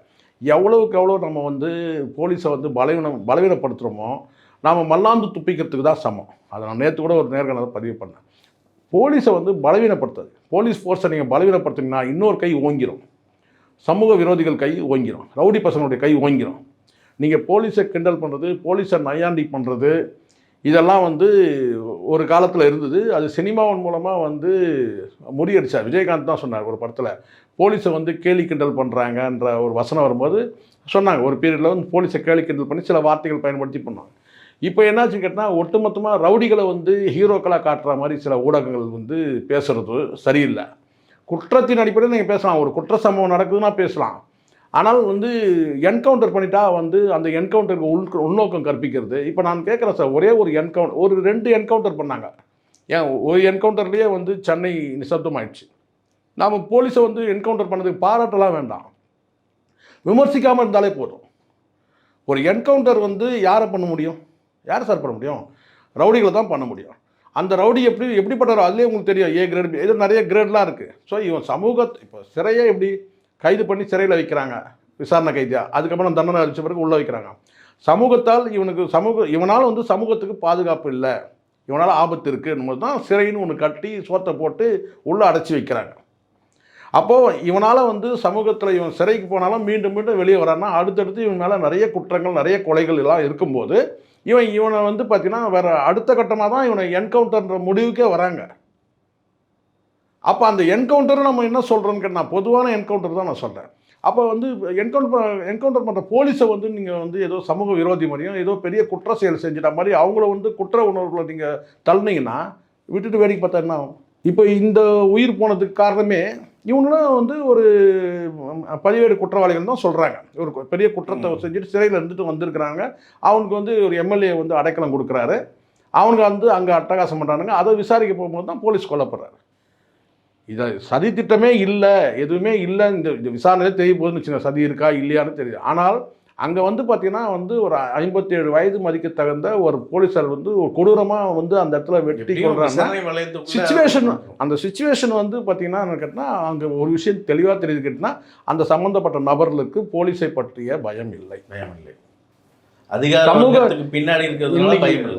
எவ்வளவுக்கு எவ்வளோ நம்ம வந்து போலீஸை வந்து பலவீனம் பலவீனப்படுத்துகிறோமோ நாம் மல்லாந்து துப்பிக்கிறதுக்கு தான் சமம். அதை நான் நேற்று கூட ஒரு நேர்காணலை பதிவு பண்ணேன். போலீஸை வந்து பலவீனப்படுத்துறது போலீஸ் ஃபோர்ஸை நீங்கள் பலவீனப்படுத்துனீங்கன்னா இன்னொரு கை ஓங்கிரும். சமூக விரோதிகள் கை ஓங்கிரும். ரவுடி பசங்களுடைய கை ஓங்கிரும். நீங்கள் போலீஸை கிண்டல் பண்ணுறது போலீஸை நையாண்டி பண்ணுறது இதெல்லாம் வந்து ஒரு காலத்தில் இருந்தது. அது சினிமாவின் மூலமாக வந்து முறியடிச்சார். விஜயகாந்த் தான் சொன்னார் ஒரு படத்தில் போலீஸை வந்து கேலி கிண்டல் பண்ணுறாங்கன்ற ஒரு வசனம் வரும்போது சொன்னாங்க. ஒரு பீரியடில் வந்து போலீஸை கேலி கிண்டல் பண்ணி சில வார்த்தைகள் பயன்படுத்தி பண்ணாங்க. இப்போ என்னாச்சுன்னு கேட்டால் ஒட்டுமொத்தமாக ரவுடிகளை வந்து ஹீரோக்களாக காட்டுற மாதிரி சில ஊடகங்கள் வந்து பேசுகிறது சரியில்லை. குற்றத்தின் அடிப்படையில் நீங்கள் பேசலாம். ஒரு குற்ற சம்பவம் நடக்குதுன்னா பேசலாம். ஆனால் வந்து என்கவுண்டர் பண்ணிட்டா வந்து அந்த என்கவுண்டருக்கு உள் உள்நோக்கம் கற்பிக்கிறது. இப்போ நான் கேட்குறேன் சார் ஒரே ஒரு என்கவுண்டர் ஒரு ரெண்டு என்கவுண்டர் பண்ணாங்க. ஏன் ஒரு என்கவுண்டர்லேயே வந்து சென்னை நிசப்தமாயிடுச்சு. நாம் போலீஸை வந்து என்கவுண்டர் பண்ணதுக்கு பாராட்டலாம் வேண்டாம். விமர்சிக்காமல் இருந்தாலே போதும். ஒரு என்கவுண்டர் வந்து யாரை பண்ண முடியும்? யார் சார் பண்ண முடியும்? ரவுடிகளை தான் பண்ண முடியும். அந்த ரவுடி எப்படி எப்படிப்பட்ட அதுலேயே உங்களுக்கு தெரியும் ஏ கிரேட் இது நிறைய கிரேட்லாம் இருக்குது ஸோ இவன் சமூக இப்போ சிறையே எப்படி கைது பண்ணி சிறையில் வைக்கிறாங்க விசாரணை கைதியாக அதுக்கப்புறம் தண்டனை அளித்த பிறகு உள்ளே வைக்கிறாங்க. சமூகத்தால் இவனுக்கு சமூக இவனால் வந்து சமூகத்துக்கு பாதுகாப்பு இல்லை. இவனால் ஆபத்து இருக்குன்னு தான் சிறைன்னு ஒன்று கட்டி சோத்தை போட்டு உள்ளே அடைச்சி வைக்கிறாங்க. அப்போது இவனால் வந்து சமூகத்தில் இவன் சிறைக்கு போனாலும் மீண்டும் மீண்டும் வெளியே வரான்னா அடுத்தடுத்து இவன் மேலே நிறைய குற்றங்கள் நிறைய கொலைகள் எல்லாம் இருக்கும்போது இவன் இவனை வந்து பார்த்திங்கன்னா வேறு அடுத்த கட்டமாக தான் இவனை என்கவுண்டர்ன்ற முடிவுக்கே வராங்க. அப்போ அந்த என்கவுண்டரை நம்ம என்ன சொல்கிறோன்னு கேட்டா பொதுவான என்கவுண்டர் தான் நான் சொல்கிறேன் அப்போ வந்து என்கவுண்டர் என்கவுண்டர் பண்ணுற போலீஸை வந்து நீங்கள் வந்து ஏதோ சமூக விரோதி மாதிரியும் ஏதோ பெரிய குற்ற செயல் செஞ்சிட்ட மாதிரி அவங்கள வந்து குற்ற உணர்வுல நீங்கள் தள்ளினீங்கன்னா விட்டுட்டு வேடிக்கை பார்த்தா என்ன ஆகும்? இப்போ இந்த உயிர் போனதுக்கு காரணமே இவங்களும் வந்து ஒரு பதிவேடு குற்றவாளிகள் தான் சொல்கிறாங்க ஒரு பெரிய குற்றத்தை செஞ்சுட்டு சிறையில் இருந்துட்டு வந்திருக்கிறாங்க. அவனுக்கு வந்து ஒரு எம்எல்ஏ வந்து அடைக்கலம் கொடுக்குறாரு. அவனுக்கு வந்து அங்கே அட்டகாசம் பண்ணுறானுங்க அதை விசாரிக்க போகும்போது தான் போலீஸ் கொல்லப்படுறாரு. இதை சதி திட்டமே இல்லை எதுவுமே இல்லை இந்த விசாரணையிலே தெரிய போகுதுன்னு வச்சுங்க சதி இருக்கா இல்லையான்னு தெரியுது ஆனால் அங்கே வந்து பார்த்தீங்கன்னா வந்து ஒரு ஐம்பத்தேழு வயது மதிக்க தகுந்த ஒரு போலீஸார் வந்து ஒரு கொடூரமாக வந்து அந்த இடத்துல வெட்டி வளையத்துக்குள்ள சுச்சுவேஷன் அந்த சுச்சுவேஷன் வந்து பார்த்தீங்கன்னா என்ன கேட்டால் அங்கே ஒரு விஷயம் தெளிவாக தெரியுது கேட்டினா அந்த சம்மந்தப்பட்ட நபர்களுக்கு போலீஸை பற்றிய பயம் இல்லை. பயம் இல்லை. அதிகார சமூக- வர்க்கத்துக்கு பின்னாடி இருக்கிறதுனால பயம் இல்லை.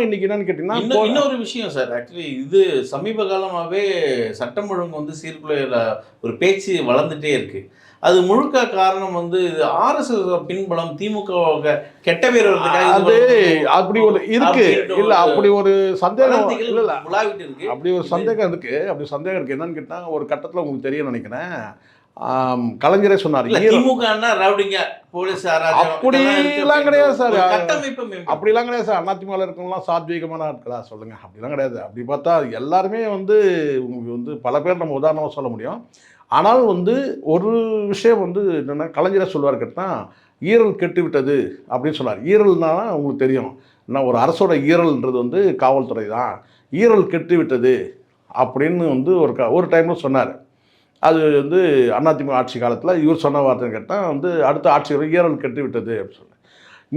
இன்னைக்கு என்னன்னு கேட்டீங்கன்னா இன்னொரு விஷயம் சார் ஆக்சுவலி இது சமீப காலமாவே சட்டம் ஒழுங்கு வந்து சீர்குலையில ஒரு பேச்சு வளர்ந்துட்டே இருக்கு. அது முழுக்க காரணம் வந்து இது ஆர்எஸ்எஸ் பின்புலம் திமுக கெட்ட பேர் அது. அப்படி ஒரு இருக்கு. இல்ல அப்படி ஒரு சந்தேகம் இல்ல இல்ல. அப்படி ஒரு சந்தேகம் இருக்கு. அப்படி சந்தேகம் இருக்கு. என்னன்னு கேட்டா ஒரு கட்டத்துல உங்களுக்கு தெரியும் நினைக்கிறேன். கலைஞரே சொன்னார் திமுகன்னா ரவுடிங்க போலீஸ் அராஜகம் அப்படி இதெல்லாம் இருக்கு எல்லாம் கிடையாது சார். அப்படிலாம் கிடையாது சார். அதிமுகவில் இருக்கவங்களாம் சாத்வீகமான ஆட்களா? சொல்லுங்க. அப்படிலாம் கிடையாது. அப்படி பார்த்தா எல்லாருமே வந்து உங்களுக்கு வந்து பல பேர் நம்ம உதாரணமாக சொல்ல முடியும். ஆனால் வந்து ஒரு விஷயம் வந்து என்னென்னா கலைஞரை சொல்லுவார் கேட்டால் ஈரல் கெட்டு விட்டது அப்படின்னு சொன்னார் ஈரல்னா உங்களுக்கு தெரியும். என்ன ஒரு அரசோட ஈரல்ன்றது வந்து காவல்துறை தான். ஈரல் கெட்டு விட்டது அப்படின்னு வந்து ஒரு க ஒரு டைமில் சொன்னார். அது வந்து அதிமுக ஆட்சி காலத்தில் இவர் சொன்ன வார்த்தைன்னு கேட்டால் வந்து அடுத்த ஆட்சியில் ஈரல் கெட்டு விட்டது அப்படின்னு சொன்னேன்.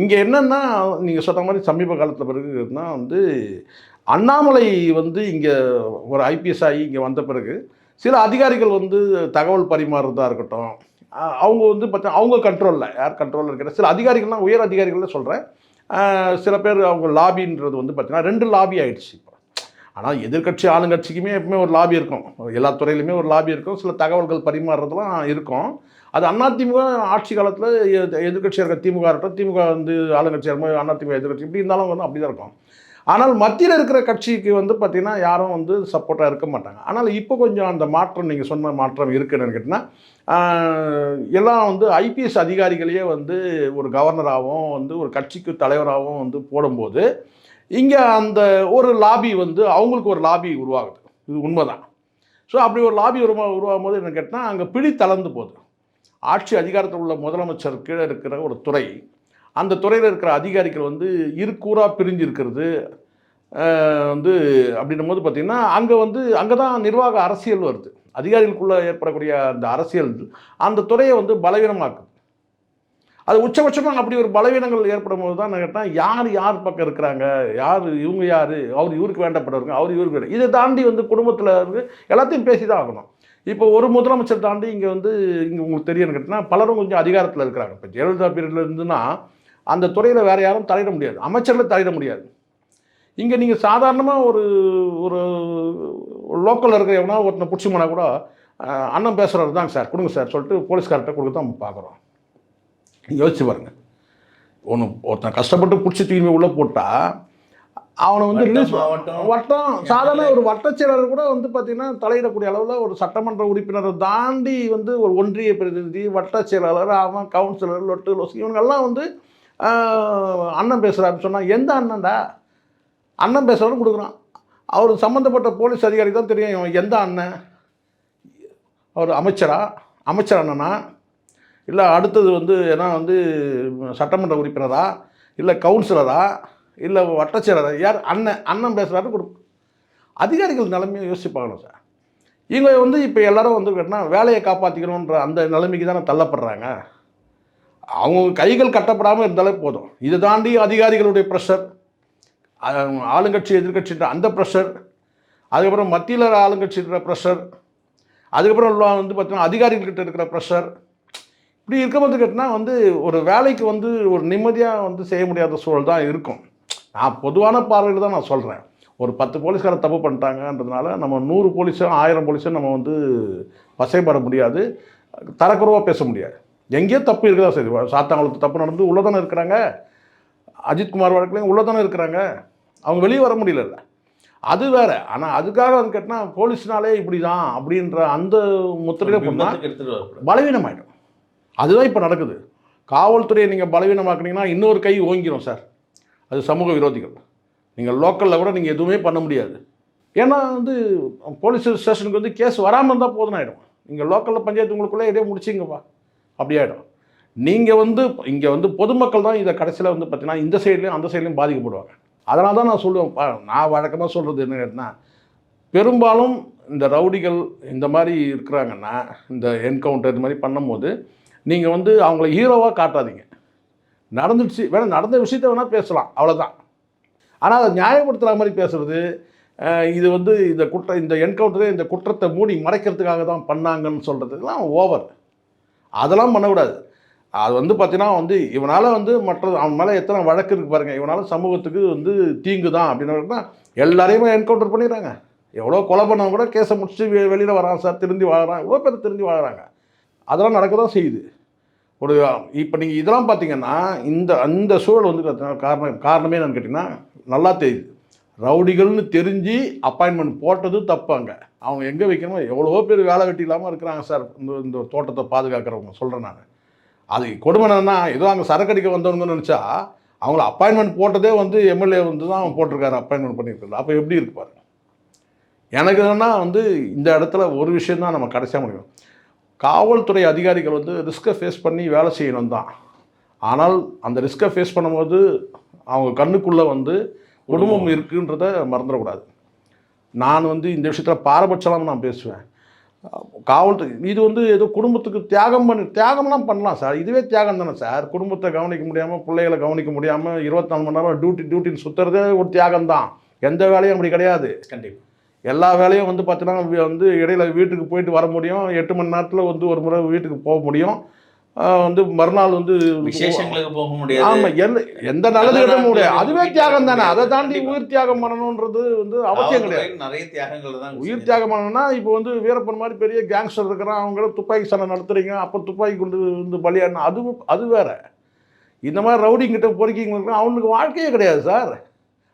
இங்கே என்னென்னா நீங்கள் சொன்ன மாதிரி சமீப காலத்தில் பிறகுனா வந்து அண்ணாமலை வந்து இங்கே ஒரு ஐபிஎஸ் ஆகி இங்கே வந்த பிறகு சில அதிகாரிகள் வந்து தகவல் பரிமாறுறதா இருக்கட்டும் அவங்க வந்து பார்த்தா அவங்க கண்ட்ரோலில் யார் கண்ட்ரோலில் இருக்கிற சில அதிகாரிகள்லாம் உயர் அதிகாரிகள்லாம் சொல்கிறேன் சில பேர் அவங்க லாபின்றது வந்து பார்த்திங்கன்னா ரெண்டு லாபி ஆயிடுச்சு. ஆனால் எதிர்க்கட்சி ஆளுங்கட்சிக்குமே எப்பவுமே ஒரு லாபி இருக்கும். எல்லா துறையிலுமே ஒரு லாபி இருக்கும். சில தகவல்கள் பரிமாறுறதுலாம் இருக்கும். அது அதிமுக ஆட்சி காலத்தில் எதிர்க்கட்சியாக இருக்க திமுக இருக்கட்டும் திமுக வந்து ஆளுங்கட்சியாக இருக்கும் அதிமுக எதிர்கட்சி இப்படி இருந்தாலும் வந்து அப்படி தான் இருக்கும். ஆனால் மத்தியில் இருக்கிற கட்சிக்கு வந்து பார்த்திங்கன்னா யாரும் வந்து சப்போர்ட்டாக இருக்க மாட்டாங்க. ஆனால் இப்போ கொஞ்சம் அந்த மாற்றம் நீங்கள் சொன்ன மாற்றம் இருக்குன்னு கேட்டிங்கன்னா எல்லாம் வந்து ஐபிஎஸ் அதிகாரிகளையே வந்து ஒரு கவர்னராகவும் வந்து ஒரு கட்சிக்கு தலைவராகவும் வந்து போடும்போது இங்கே அந்த ஒரு லாபி வந்து அவங்களுக்கு ஒரு லாபி உருவாகுது. இது உண்மைதான். ஸோ அப்படி ஒரு லாபி உருவா உருவாகும் போது என்ன கேட்டால் அங்கே பிடி தளர்ந்து போகுது. ஆட்சி அதிகாரத்தில் உள்ள முதலமைச்சர் கீழே இருக்கிற ஒரு துறை அந்த துறையில் இருக்கிற அதிகாரிகள் வந்து இருக்கூறாக பிரிஞ்சு இருக்கிறது வந்து அப்படின்னும் போது பார்த்திங்கன்னா அங்கே வந்து அங்கே தான் நிர்வாக அரசியல் வருது. அதிகாரிகளுக்குள்ளே ஏற்படக்கூடிய அந்த அரசியல் அந்த துறையை வந்து பலவீனமாக்குது. அது உச்சபட்சமாக அப்படி ஒரு பலவீனங்கள் ஏற்படும் போது தான் நான் கேட்டேன் யார் யார் பக்கம் இருக்கிறாங்க? யார் இவங்க யார்? அவர் இவருக்கு வேண்டப்படுறவங்க அவர் இவருக்கு வேண்ட. இதை தாண்டி வந்து குடும்பத்தில் இருந்து எல்லாத்தையும் பேசி தான் ஆகணும். இப்போ ஒரு முதலமைச்சர் தாண்டி இங்கே வந்து இங்கே உங்களுக்கு தெரியும்னு கேட்டினா பலரும் கொஞ்சம் அதிகாரத்தில் இருக்கிறாங்க. இப்போ ஜெயலலிதா பீரியட்ல இருந்துன்னா அந்த துறையில் வேறு யாரும் தலையிட முடியாது. அமைச்சரில் தலையிட முடியாது. இங்கே நீங்கள் சாதாரணமாக ஒரு ஒரு லோக்கலில் இருக்கிற எவனா ஒருத்தனை பிடிச்சி போனால் கூட அண்ணன் பேசுகிறவர் தாங்க சார். கொடுங்க சார் சொல்லிட்டு போலீஸ்கார்ட்ட கொடுக்க தான் பார்க்குறோம் யோசிச்சு பாருங்க. ஒன்று ஒருத்தன் கஷ்டப்பட்டு பிடிச்சி தூக்கி உள்ளே போட்டால் அவனை வந்து வட்டம், ரிலீஸ் வட்டம். சாதாரண ஒரு வட்டச் செயலாளர் கூட வந்து பார்த்தீங்கன்னா தலையிடக்கூடிய அளவில் ஒரு சட்டமன்ற உறுப்பினரை தாண்டி வந்து ஒரு ஒன்றிய பிரதிநிதி வட்டச் செயலாளர் அவன் கவுன்சிலர் லொட்டு லொசி இவங்கெல்லாம் வந்து அண்ணன் பேசுகிறாருன்னு சொன்னால் எந்த அண்ணன்டா? அண்ணன் பேசுகிறவரும் கொடுக்குறான். அவர் சம்மந்தப்பட்ட போலீஸ் அதிகாரி தான் தெரியும் இவன் எந்த அண்ணன்? அவர் அமைச்சரா? அமைச்சர் அண்ணனா? இல்லை அடுத்தது வந்து ஏன்னா வந்து சட்டமன்ற உறுப்பினரா? இல்லை கவுன்சிலரா? இல்லை வட்டச்செயலரா யார்? அண்ணன் அண்ணன் பேசுகிறாரு கொடுக்கும் அதிகாரிகள் நிலைமையை யோசிச்சு பார்க்கணும் சார். இவங்க வந்து இப்போ எல்லாரும் வந்து கேட்டால் வேலையை காப்பாற்றிக்கணுன்ற அந்த நிலைமைக்கு தானே தள்ளப்படுறாங்க. அவங்க கைகள் கட்டப்படாமல் இருந்தாலே போதும். இதை தாண்டி அதிகாரிகளுடைய ப்ரெஷர் ஆளுங்கட்சி எதிர்கட்சின்ற அந்த ப்ரெஷர் அதுக்கப்புறம் மத்தியில் ஆளுங்கட்சின்ற ப்ரெஷர் அதுக்கப்புறம் வந்து பார்த்திங்கன்னா அதிகாரிகள்கிட்ட இருக்கிற ப்ரெஷர் இப்படி இருக்கும்போது கேட்டினா வந்து ஒரு வேலைக்கு வந்து ஒரு நிம்மதியாக வந்து செய்ய முடியாத சூழல் தான் இருக்கும். நான் பொதுவான பார்வையில் தான் நான் சொல்கிறேன் ஒரு பத்து போலீஸ்காரர் தப்பு பண்ணிட்டாங்கன்றதுனால நம்ம நூறு போலீஸும் ஆயிரம் போலீஸும் நம்ம வந்து வசைப்பட முடியாது. தரக்குறைவாக பேச முடியாது. எங்கேயோ தப்பு இருக்குதா சரி. சாத்தாங்குளத்து தப்பு நடந்து உள்ளே தானே இருக்கிறாங்க. அஜித்குமார் வழக்குலையும் உள்ளே தானே இருக்கிறாங்க. அவங்க வெளியே வர முடியல அது வேற. ஆனால் அதுக்காக வந்து கேட்டால் போலீஸ்னாலே இப்படி தான் அப்படின்ற அந்த முத்திரையில போனால் பலவீனமாயிடும். அதுதான் இப்போ நடக்குது. காவல்துறையை நீங்கள் பலவீனமாக்குனீங்கன்னா இன்னொரு கை ஓங்கிடும் சார். அது சமூக விரோதிகள். நீங்கள் லோக்கலில் கூட நீங்கள் எதுவுமே பண்ண முடியாது. ஏன்னா வந்து போலீஸ் ஸ்டேஷனுக்கு வந்து கேஸ் வராமல் இருந்தால் போதும் ஆகிடும் நீங்கள் லோக்கலில் பஞ்சாயத்து உங்களுக்குள்ளே எதையோ முடிச்சிங்கப்பா. அப்படி ஆகிடும் நீங்கள் வந்து இங்கே வந்து பொதுமக்கள் தான் இதை கடைசியில் வந்து பார்த்தீங்கன்னா இந்த சைட்லேயும் அந்த சைட்லேயும் பாதிக்கப்படுவாங்க. அதனால தான் நான் சொல்லுவேன் நான் வழக்கமாக சொல்கிறது என்ன கேட்டினா பெரும்பாலும் இந்த ரவுடிகள் இந்த மாதிரி இருக்கிறாங்கன்னா இந்த என்கவுண்டர் இது மாதிரி பண்ணும்போது நீங்கள் வந்து அவங்கள ஹீரோவாக காட்டாதீங்க. நடந்துடுச்சு வேணால் நடந்த விஷயத்த வேணால் பேசலாம் அவ்வளோதான் ஆனால் அதை நியாயப்படுத்துகிற மாதிரி பேசுறது இது வந்து இந்த குற்ற இந்த என்கவுண்டரே இந்த குற்றத்தை மூடி மறைக்கிறதுக்காக தான் பண்ணாங்கன்னு சொல்கிறதுக்கெல்லாம் ஓவர். அதெல்லாம் பண்ணக்கூடாது. அது வந்து பார்த்தீங்கன்னா வந்து இவனால் வந்து மற்ற அவன் மேலே எத்தனை வழக்கு இருக்குது பாருங்கள் இவனால் சமூகத்துக்கு வந்து தீங்கு தான் அப்படின்னு எல்லாரையுமே என்கவுண்டர் பண்ணிடுறாங்க. எவ்வளோ கொலை பண்ணவங்க கூட கேஸை முடிச்சு வெ வெளியில் வரான் சார் திருந்தி வாழறான் எவ்வளோ பேர் திருந்தி வாழறாங்க அதெல்லாம் நடக்க தான் செய்யுது. ஒரு இப்போ நீங்கள் இதெல்லாம் பார்த்தீங்கன்னா இந்த அந்த சூழல் வந்து பார்த்தீங்கன்னா காரணம் காரணமே என்னன்னு கேட்டிங்கன்னா நல்லா தெரியுது. ரவுடிகள்னு தெரிஞ்சு அப்பாயின்மெண்ட் போட்டது தப்பாங்க அவங்க எங்கே வைக்கணுமோ எவ்வளவோ பேர் வேலை வெட்டி இல்லாமல் இருக்கிறாங்க சார். இந்த இந்த தோட்டத்தை பாதுகாக்கிறவங்க சொல்கிறேன் நான். அது கொடுமை என்னன்னா ஏதோ அங்கே சரக்கடிக்க வந்தவங்கன்னு நினச்சா அவங்கள அப்பாயின்மெண்ட் போட்டதே வந்து எம்எல்ஏ வந்து தான் அவன் போட்டிருக்காரு அப்பாயின்மெண்ட் பண்ணியிருக்காரு அப்போ எப்படி இருக்கு பாருங்க. எனக்கு என்னன்னா வந்து இந்த இடத்துல ஒரு விஷயம் தான் நம்ம கடைசியாக முடியும் காவல்துறை அதிகாரிகள் வந்து ரிஸ்க்கை ஃபேஸ் பண்ணி வேலை செய்யணும் தான் ஆனால் அந்த ரிஸ்க்கை ஃபேஸ் பண்ணும்போது அவங்க கண்ணுக்குள்ளே வந்து குடும்பம் இருக்குன்றத மறந்துடக்கூடாது. நான் வந்து இந்த விஷயத்தில் பாரபட்சமாக நான் பேசுவேன். காவல்துறை இது வந்து ஏதோ குடும்பத்துக்கு தியாகம் பண்ணி தியாகம்லாம் பண்ணலாம் சார். இதுவே தியாகம் தானே சார். குடும்பத்தை கவனிக்க முடியாமல் பிள்ளைகளை கவனிக்க முடியாமல் இருபத்தாலு மணி நேரம் டியூட்டி டியூட்டின்னு சுற்றுறதே ஒரு தியாகம் தான் எந்த வேலையும் அப்படி கிடையாது. கண்டிப்பாக எல்லா வேலையும் வந்து பார்த்தீங்கன்னா வந்து இடையில வீட்டுக்கு போயிட்டு வர முடியும். எட்டு மணி நேரத்தில் வந்து ஒரு முறை வீட்டுக்கு போக முடியும். வந்து மறுநாள் வந்து விசேஷங்களுக்கு போக முடியாது. ஆமா எந்த எந்த நல்லது நல்ல இடம் முடியாது. அதுவே தியாகம் தானே. அதை தாண்டி. உயிர் தியாகம் பண்ணணுன்றது வந்து அவசியம் கிடையாது. நிறைய தியாகங்கள் தான் உயிர் தியாகம் பண்ணணும்னா இப்போ வந்து வீரப்பன் மாதிரி பெரிய கேங்ஸ்டர் இருக்கிறான். அவங்கள துப்பாக்கி சண்டை நடத்துறீங்க. அப்போ துப்பாக்கி கொண்டு வந்து பலியாடணும் அது அது வேற. இந்த மாதிரி ரவுடிங்கிட்ட பொறுக்கிங்களுக்கு அவனுக்கு வாழ்க்கையே கிடையாது சார்.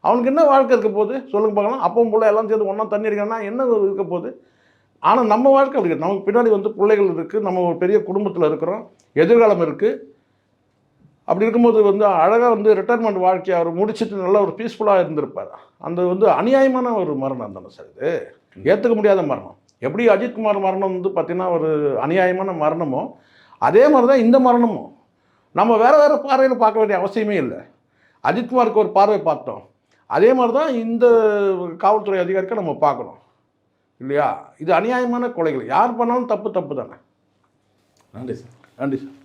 அவனுக்கு என்ன வாழ்க்கை இருக்க போகுது? சொல்லுங்க பார்க்கலாம். அப்பவும் பிள்ளை எல்லாம் சேர்ந்து ஒன்றா தண்ணி இருக்கான்னா என்ன இருக்க போகுது? ஆனால் நம்ம வாழ்க்கை அப்படி நமக்கு பின்னாடி வந்து பிள்ளைகள் இருக்குது நம்ம ஒரு பெரிய குடும்பத்தில் இருக்கிறோம். எதிர்காலம் இருக்குது அப்படி இருக்கும்போது வந்து அழகாக வந்து ரிட்டைர்மெண்ட் வாழ்க்கையை அவர் முடிச்சுட்டு நல்ல ஒரு பீஸ்ஃபுல்லாக இருந்திருப்பார். அந்த வந்து அநியாயமான ஒரு மரணம் தானே சார் இது. ஏற்றுக்க முடியாத மரணம். எப்படி அஜித்குமார் மரணம் வந்து பார்த்திங்கன்னா ஒரு அநியாயமான மரணமோ அதே மாதிரி தான் இந்த மரணமும். நம்ம வேறு வேறு பார்வையில் பார்க்க வேண்டிய அவசியமே இல்லை. அஜித்குமாருக்கு ஒரு பார்வை பார்த்தோம். அதே மாதிரி தான் இந்த காவல்துறை அதிகாரிக்கு நம்ம பார்க்கணும். இல்லையா? இது அநியாயமான கொலைகள். யார் பண்ணாலும் தப்பு தப்பு தானே? நன்றி சார். நன்றி சார்.